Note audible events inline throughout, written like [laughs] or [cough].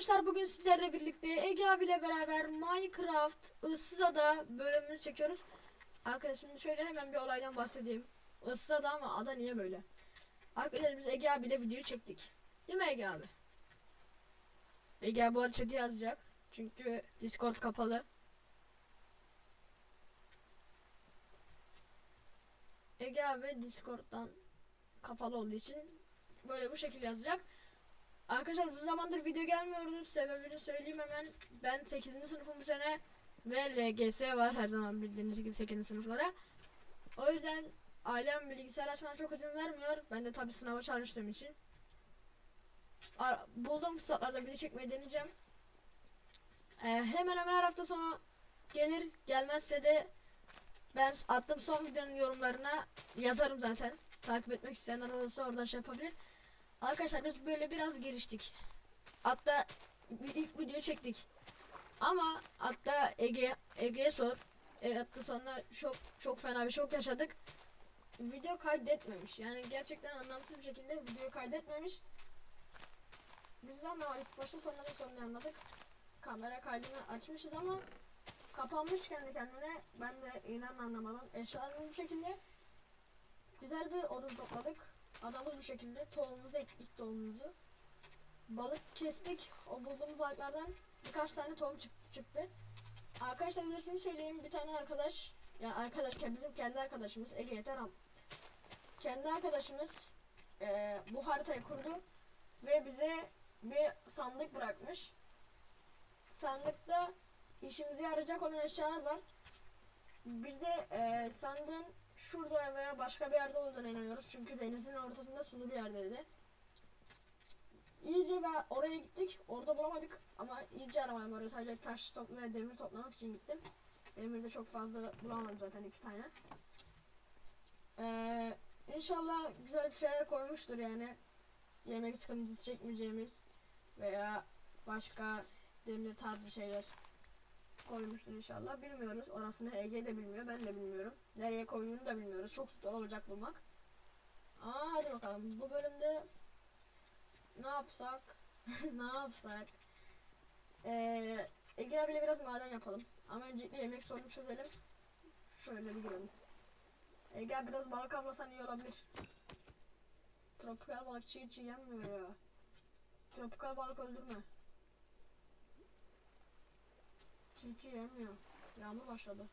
arkadaşlar bugün sizlerle birlikte Ege abiyle beraber Minecraft ıssız ada bölümünü çekiyoruz. Arkadaşlar şöyle hemen bir olaydan bahsedeyim. Issız ada ama ada niye böyle? Arkadaşlar biz Ege abiyle video çektik. Değil mi Ege abi? Ege abi bu arada chat'i yazacak. Çünkü Discord kapalı. Ege abi Discord'dan kapalı olduğu için böyle bu şekilde yazacak. Arkadaşlar uzun zamandır video gelmiyordu. Sebebini söyleyeyim hemen. Ben 8. sınıfım bu sene ve LGS var her zaman bildiğiniz gibi 8. sınıflara. O yüzden ailem bilgisayar açmama çok izin vermiyor. Ben de tabii sınava çalıştığım için. Ar- bulduğum fırsatlarda video çekmeyi deneyeceğim. Ee, hemen hemen her hafta sonu gelir gelmezse de ben attığım son videonun yorumlarına yazarım zaten. Takip etmek isteyenler olursa oradan şey yapabilir. Arkadaşlar biz böyle biraz geliştik. Hatta ilk video çektik. Ama hatta Ege Ege'ye sor. E, hatta sonra çok çok fena bir şok yaşadık. Video kaydetmemiş. Yani gerçekten anlamsız bir şekilde video kaydetmemiş. Biz de anlamadık. Başta sonra da sonra anladık. Kamera kaydını açmışız ama kapanmış kendi kendine. Ben de inan anlamadan eşyalarımız bu şekilde. Güzel bir odun topladık. Adamız bu şekilde. Tohumumuzu ektik tohumumuzu. Balık kestik. O bulduğumuz balıklardan birkaç tane tohum çıktı. çıktı. Arkadaşlar şunu söyleyeyim. Bir tane arkadaş yani arkadaş bizim kendi arkadaşımız Ege Yeteram. Kendi arkadaşımız eee, bu haritayı kurdu ve bize bir sandık bırakmış. Sandıkta işimize yarayacak olan eşyalar var. Biz de eee sandığın şurada veya başka bir yerde olduğuna inanıyoruz. Çünkü denizin ortasında sulu bir yerdeydi. İyice ve oraya gittik. Orada bulamadık ama iyice aramadım oraya. Sadece taş toplamaya demir toplamak için gittim. Demir de çok fazla bulamadım zaten iki tane. Ee, inşallah güzel bir şeyler koymuştur yani. Yemek sıkıntısı çekmeyeceğimiz veya başka demir tarzı şeyler koymuştur inşallah. Bilmiyoruz. Orasını Ege de bilmiyor. Ben de bilmiyorum. Nereye koyduğunu da bilmiyoruz. Çok zor olacak bulmak. Aa hadi bakalım. Bu bölümde ne yapsak? [laughs] ne yapsak? Ee, Ege abiyle biraz maden yapalım. Ama öncelikle yemek sorunu çözelim. Şöyle bir girelim. Ege biraz balık avlasan iyi olabilir. Tropikal balık çiğ çiğ yenmiyor ya. Tropikal balık öldürme. Çiğ yemiyor. Yağmur başladı.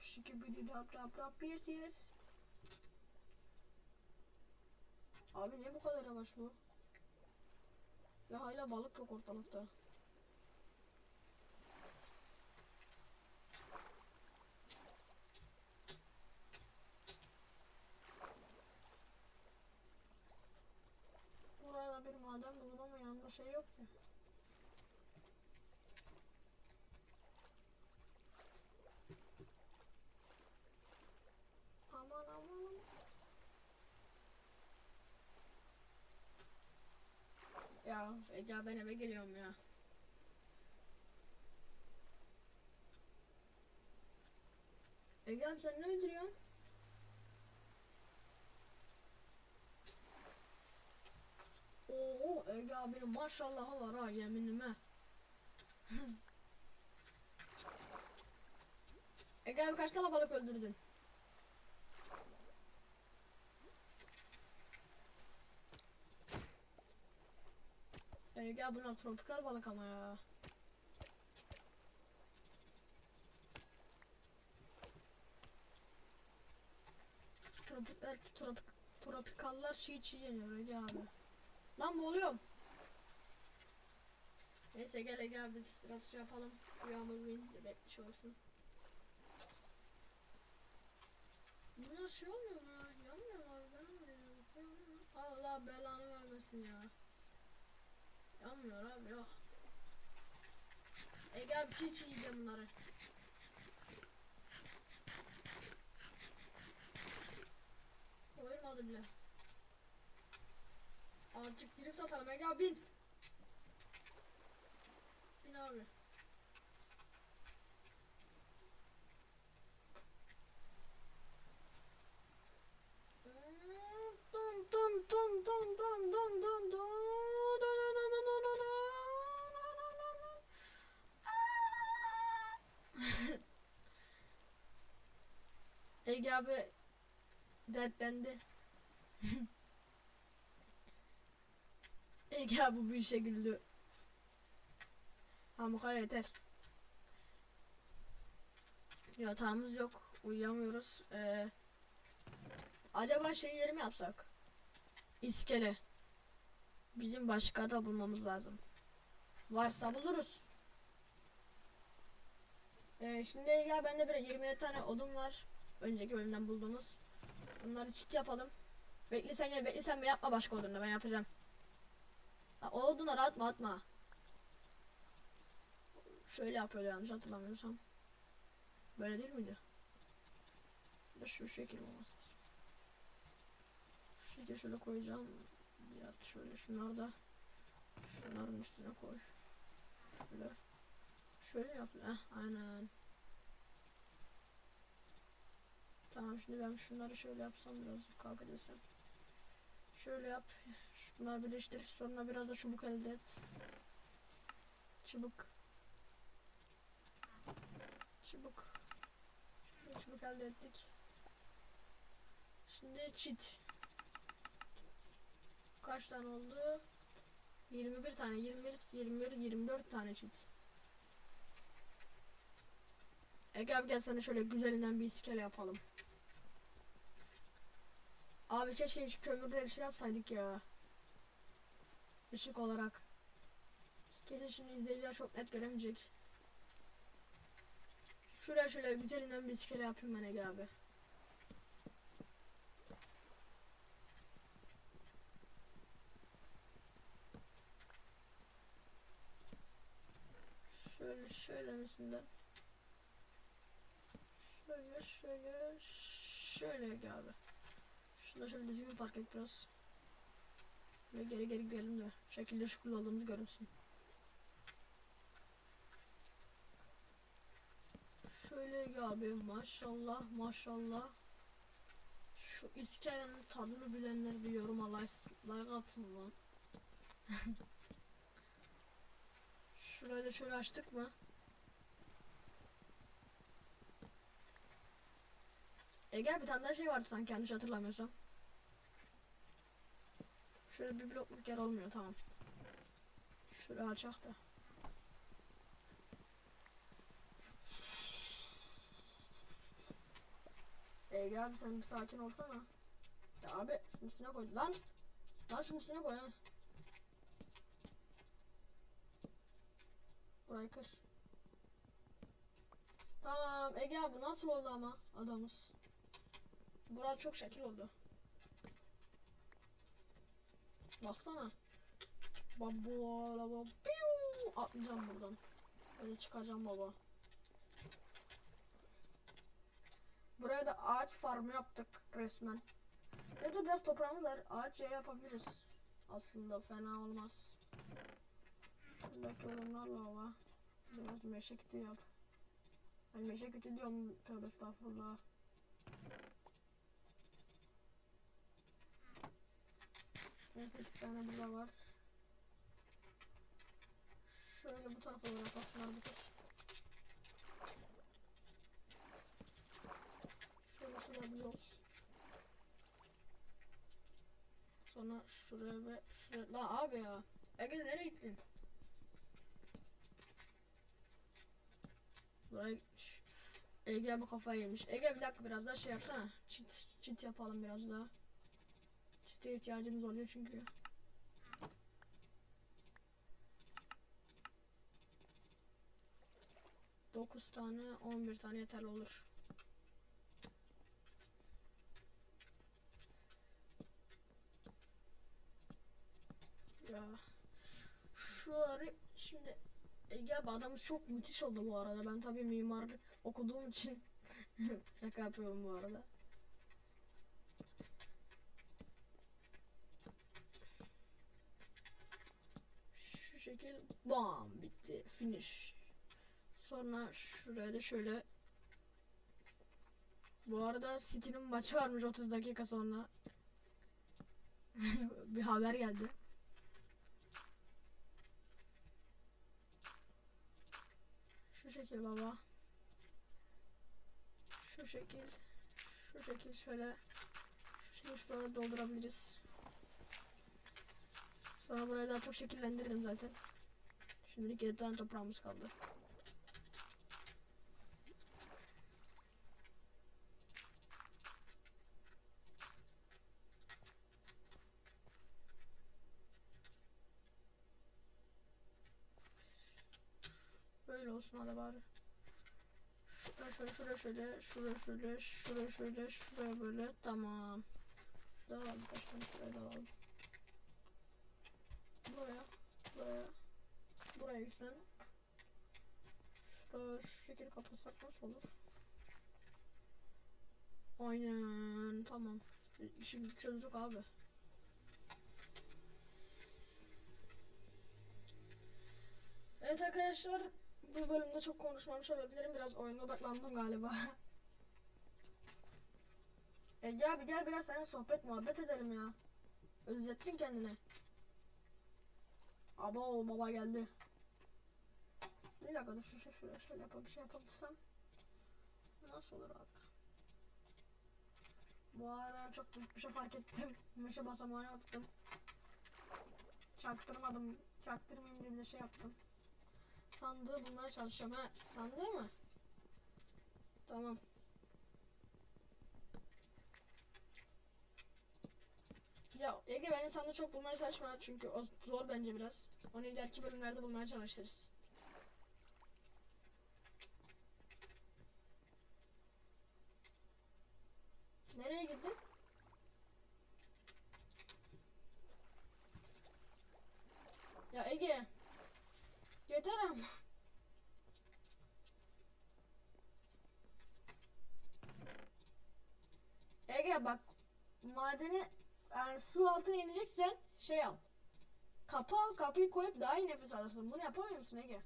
Şikibidi dap dap dap yes yes. Abi niye bu kadar yavaş bu? Ve hala balık yok ortalıkta. Burada bir maden şey yok ki. Aman aman. Ya Ece ben eve geliyorum ya. Ege sen ne öldürüyorsun? Oo Ege abinin maşallahı var ha yeminime. [laughs] Ege abi kaç tane balık öldürdün? Ege bunlar tropikal balık ama ya. Tropik, tropik, tropikallar çiğ çiğ yeniyor Ege abi. Lan boğuluyorum. Neyse gel gel biz biraz şey yapalım. Şu yağmur de bekliş olsun. Bunlar şey olmuyor mu ya? Yanmıyorlar ben anlıyorum. Allah belanı vermesin ya. Yanmıyor abi yok. Ege abi çiğ çiğ yiyeceğim bunları. Koyulmadı bile. Azıcık drift atalım. Ege bin. Bin abi. Ege abi dertlendi. Abi bu işe güldü. Tamam bu yeter. Yatağımız yok. Uyuyamıyoruz. Ee, acaba şey yeri mi yapsak? İskele. Bizim başka da bulmamız lazım. Varsa buluruz. Ee, şimdi ya bende bir 27 tane odun var. Önceki bölümden bulduğumuz. Bunları çit yapalım. Bekle sen ya bekle sen mi yapma başka odunla ben yapacağım. O odunları atma atma. Şöyle yapıyor yanlış hatırlamıyorsam. Böyle değil miydi? Ya şu şekil olması lazım. Şekil şöyle koyacağım. Ya şöyle şunları da şunların üstüne koy. Şöyle. Şöyle yap. Heh, aynen. Tamam şimdi ben şunları şöyle yapsam biraz kalk edesem. Şöyle yap. Şunları birleştir. Sonra biraz da çubuk elde et. Çubuk. Çubuk. Çubuk elde ettik. Şimdi çit. Kaç tane oldu? 21 tane, 21, 21, 24 tane çit. Ege abi gel sana şöyle güzelinden bir iskele yapalım. Abi keşke hiç kömürleri şey yapsaydık ya. Işık olarak. Kesin şimdi izleyiciler çok net göremeyecek. Şuraya şöyle güzelinden bir iskele yapayım ben Ege abi. Şöyle şöyle misinden. Şöyle şöyle şöyle Ege abi. Şunu şöyle düzgün park et biraz. Ve geri geri girelim de şekilde şükür olduğumuz görünsün. Şöyle abi maşallah maşallah. Şu iskelenin tadını bilenler bir yoruma like, like atın lan. [laughs] Şurayı da şöyle açtık mı? Ege bir tane daha şey vardı sanki yanlış hatırlamıyorsam. Şöyle bir blokluk yer olmuyor tamam. Şöyle açak da. Ege abi sen bir sakin olsana. Ya abi şunun üstüne koy lan. Lan şunun üstüne koy ha. Burayı kır. Tamam Ege abi nasıl oldu ama adamız. Burası çok şekil oldu. Baksana. Baba baba piu atlayacağım buradan. Böyle çıkacağım baba. Buraya da ağaç farmı yaptık resmen. Ya biraz toprağımız var. Ağaç yeri yapabiliriz. Aslında fena olmaz. Şuradaki odunlarla hava. Biraz meşe kütü yap. Ben meşe kütü diyorum. Tövbe estağfurullah. Ben 8 tane burada var. Şöyle bu tarafa doğru bak şunları bitir. Şöyle şurada bir yol. Sonra şuraya ve şuraya. La abi ya. Ege nereye gittin? Buraya Şş. Ege bu kafayı yemiş. Ege bir dakika biraz daha şey yapsana. Çit, çit yapalım biraz daha. Çite ihtiyacımız oluyor çünkü. Dokuz tane, on bir tane yeterli olur. Ya şuları şimdi Ege abi adamız çok müthiş oldu bu arada. Ben tabii mimarlık okuduğum için [laughs] şaka yapıyorum bu arada. Şekil bam bitti. Finish. Sonra şuraya da şöyle bu arada City'nin maçı varmış 30 dakika sonra. [laughs] bir haber geldi. Şu şekil baba. Şu şekil. Şu şekil şöyle şu şekil şuraları doldurabiliriz. Sonra burayı daha çok şekillendiririm zaten. Şimdilik 7 tane toprağımız kaldı. Böyle olsun hadi bari. Şuraya şöyle, şuraya şöyle, şuraya şöyle, şuraya şöyle, şuraya böyle. Tamam. Şuraya alalım kaç tane şuraya da alalım. Buraya, buraya, gitsen. Şuraya şu şekilde kapatsak nasıl olur? Aynen, tamam. İşimizi çözdük abi. Evet arkadaşlar, bu bölümde çok konuşmamış olabilirim. Biraz oyuna odaklandım galiba. [laughs] Ege abi gel biraz seninle sohbet muhabbet edelim ya. Özlettin kendini. Abo baba geldi. Bir dakika dur şu şöyle şöyle yapalım bir şey yapabilsem. Nasıl olur abi? Bu arada çok büyük bir şey fark ettim. [laughs] Meşe basamağını yaptım. Çaktırmadım. Çaktırmayayım diye bir şey yaptım. Sandığı bulmaya çalışıyorum ha. Sandığı mı? Tamam. Ya Ege ben sandığı çok bulmaya çalışma çünkü o zor bence biraz. Onu ileriki bölümlerde bulmaya çalışırız. Nereye gittin? Ya Ege. Yeter ama. Ege bak madeni yani su altına ineceksen şey al. Kapı al kapıyı koyup daha iyi nefes alırsın. Bunu yapamıyor musun Ege?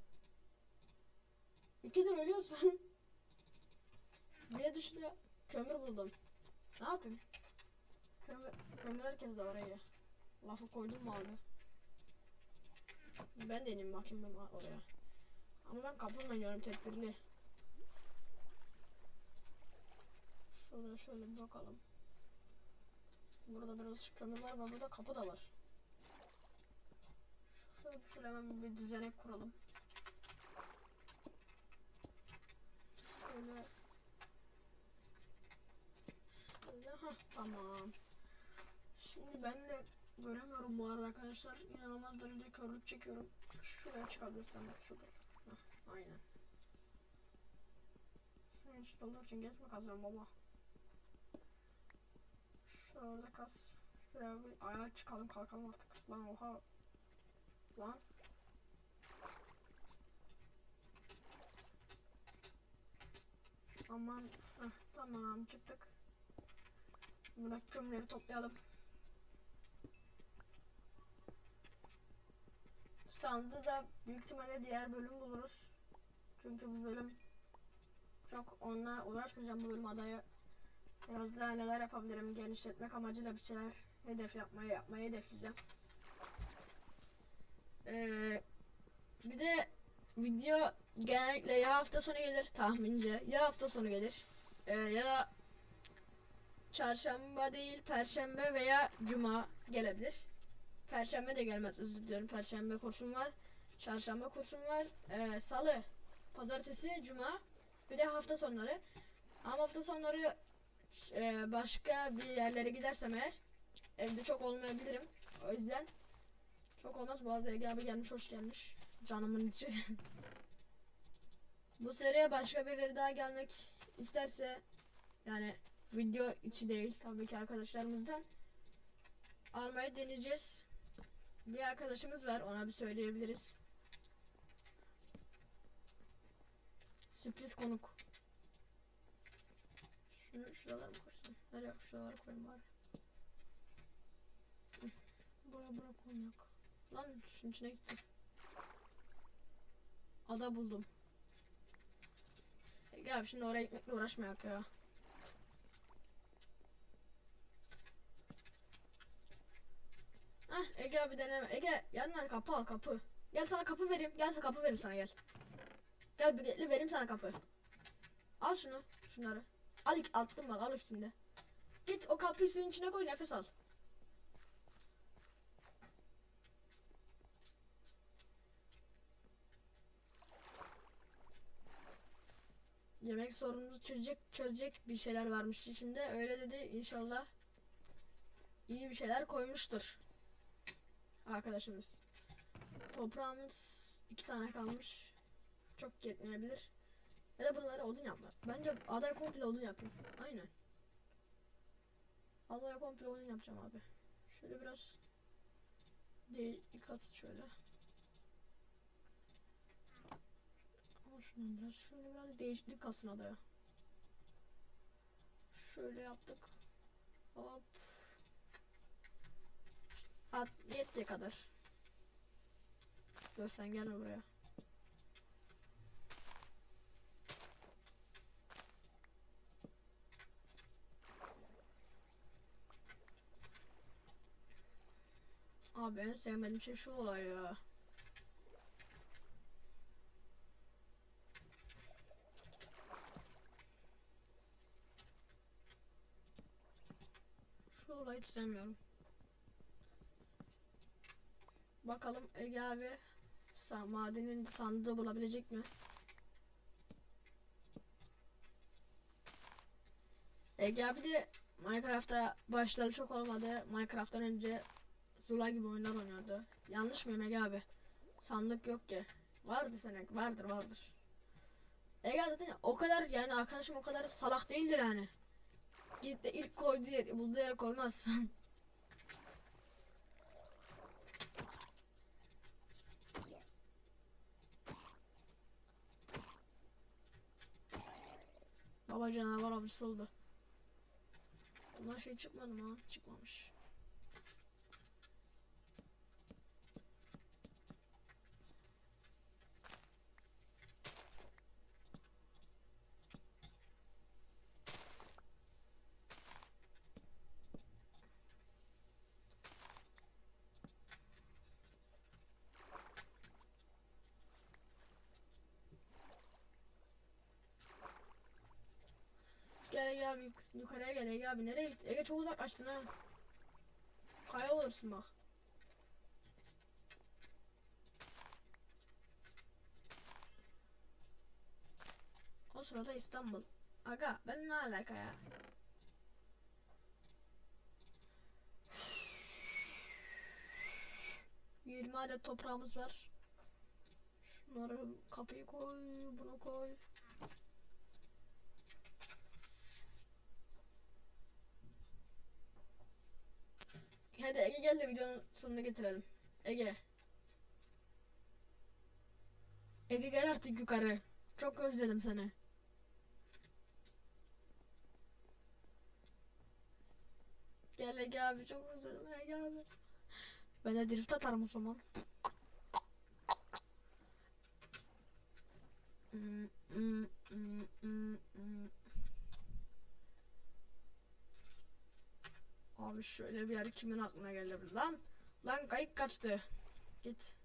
İkidir ölüyorsun. [laughs] Bir de dışında kömür buldum. Ne yapayım? Kömür, kömür de Ege. Lafı koydum mu abi? Ben de ineyim bakayım ben oraya. Ama ben kapılma iniyorum tedbirli. Şöyle şöyle bir bakalım. Burada biraz kömür var ve burada kapı da var. Şöyle, şöyle hemen bir düzenek kuralım. Şöyle. Tamam. Şimdi ben de göremiyorum bu arada arkadaşlar. İnanılmaz derece körlük çekiyorum. Şuraya çıkabilirsem şudur. Heh, aynen. Senin olduğu için geç mi kazıyorum baba? Şurada kas. Şuraya bir ayağa çıkalım kalkalım artık. Lan oha. Lan. Aman. Heh, tamam çıktık. Buradaki kömürleri toplayalım. Sandı da büyük ihtimalle diğer bölüm buluruz. Çünkü bu bölüm çok onunla uğraşmayacağım bu bölüm adaya. Biraz daha neler yapabilirim genişletmek amacıyla bir şeyler hedef yapmayı yapmayı hedefleyeceğim. Ee, bir de video genellikle ya hafta sonu gelir tahmince ya hafta sonu gelir ee, ya da çarşamba değil perşembe veya cuma gelebilir. Perşembe de gelmez özür dilerim. Perşembe kursum var. Çarşamba kursum var. Ee, Salı, pazartesi, cuma. Bir de hafta sonları. Ama hafta sonları e, başka bir yerlere gidersem eğer evde çok olmayabilirim. O yüzden çok olmaz. Bu arada Ege abi gelmiş hoş gelmiş. Canımın içi. [laughs] Bu seriye başka birileri daha gelmek isterse yani video içi değil tabii ki arkadaşlarımızdan almayı deneyeceğiz. Bir arkadaşımız var ona bir söyleyebiliriz. Sürpriz konuk. Şunu şuralara mı koysam? Nereye şuralara koyayım bari. Buraya buraya koymak. Lan şunun içine gitti. Ada buldum. Gel şimdi oraya gitmekle uğraşmayak ya. Heh Ege abi deneme. Ege yanına kapı al kapı. Gel sana kapı vereyim. Gel sana kapı vereyim sana gel. Gel biletli vereyim sana kapı. Al şunu. Şunları. Al ik- attım bak al ikisini de. Git o kapıyı suyun içine koy nefes al. Yemek sorunumuzu çözecek çözecek bir şeyler varmış içinde. Öyle dedi inşallah iyi bir şeyler koymuştur. Arkadaşımız. Toprağımız iki tane kalmış. Çok yetmeyebilir. Ya da buraları odun yapma. Bence adaya komple odun yapayım. Aynen. Adaya komple odun yapacağım abi. Şöyle biraz değil dikkat şöyle. Ama şundan biraz şöyle biraz değişiklik kalsın adaya. Şöyle yaptık. Hop. At yettiği kadar. Dur sen gelme buraya. Abi en sevmediğim şey şu olay ya. Şu olayı hiç sevmiyorum. Bakalım Ege abi madenin sandığı bulabilecek mi? Ege abi de Minecraft'a başları çok olmadı. Minecraft'tan önce Zula gibi oyunlar oynuyordu. Yanlış mıyım Ege abi? Sandık yok ki. Vardır senin, vardır vardır. Ege zaten o kadar yani arkadaşım o kadar salak değildir yani. Git de ilk koyduğu yer, bulduğu yere koymaz. [laughs] Baba canavar avcısı oldu. Bundan şey çıkmadı mı? Çıkmamış. Gel Ege abi yuk- yukarıya gel Ege abi nereye gittin? Ege çok uzaklaştın ha. Kaya olursun bak. O sırada İstanbul. Aga ben ne alaka ya? Yirmi adet toprağımız var. Şunları kapıyı koy, bunu koy. Hadi Ege gel de videonun sonuna getirelim. Ege. Ege gel artık yukarı. Çok özledim seni. Gel Ege abi çok özledim Ege abi. Ben de drift atarım o zaman. Hmm, hmm, hmm, hmm, hmm. Abi şöyle bir yer kimin aklına gelebilir lan? Lan kayık kaçtı. Git.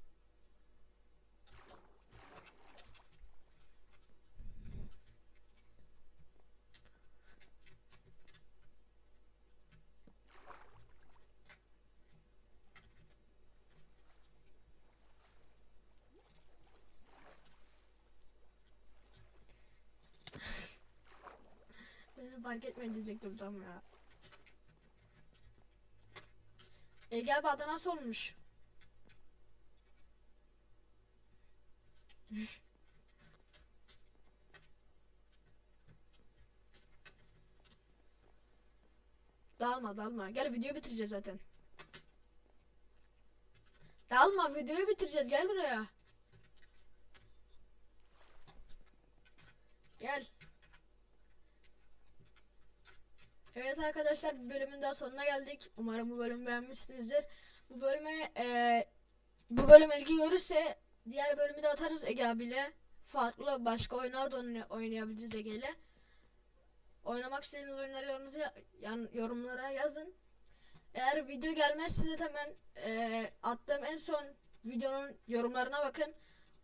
Beni fark etmedi diyecektim tam ya. Ege abi nasıl olmuş? [laughs] dalma dalma. Gel videoyu bitireceğiz zaten. Dalma videoyu bitireceğiz. Gel buraya. Gel. Evet arkadaşlar bir bölümün daha sonuna geldik. Umarım bu bölümü beğenmişsinizdir. Bu bölüme eee, bu bölüm ilgi görürse diğer bölümü de atarız Ege abiyle. Farklı başka oyunlar da oyna- oynayabileceğiz Ege ile. Oynamak istediğiniz oyunları yorumunuza, yan, yorumlara yazın. Eğer video gelmezse de hemen eee, attığım en son videonun yorumlarına bakın.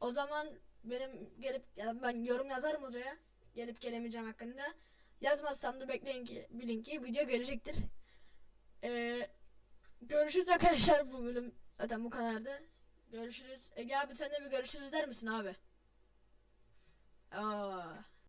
O zaman benim gelip ya ben yorum yazarım oraya. Gelip gelemeyeceğim hakkında. Yazmazsam da bekleyin ki bilin ki video gelecektir. Ee, görüşürüz arkadaşlar bu bölüm zaten bu kadardı. Görüşürüz. Ege abi sen de bir görüşürüz der misin abi? Aa.